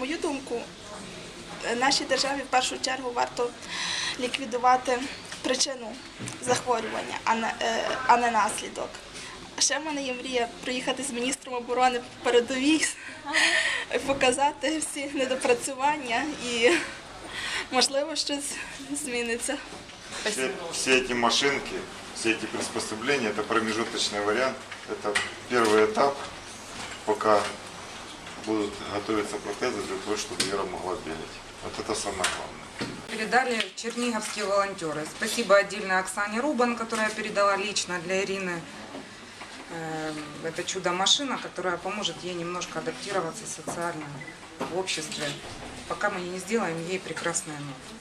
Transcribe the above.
мою думку, нашій державі в першу чергу варто ліквідувати причину захворювання, а не, е, а не наслідок. Ще в мене є мрія приїхати з міністром оборони по передовій, показати всі недопрацювання і можливо щось зміниться. Все, все эти машинки, все эти приспособления, это промежуточный вариант. Это первый этап, пока будут готовиться протезы для того, чтобы Вера могла бегать. Вот это самое главное. Передали черниговские волонтеры. Спасибо отдельно Оксане Рубан, которая передала лично для Ирины э, это чудо-машина, которая поможет ей немножко адаптироваться социально в обществе, пока мы не сделаем ей прекрасные ноги.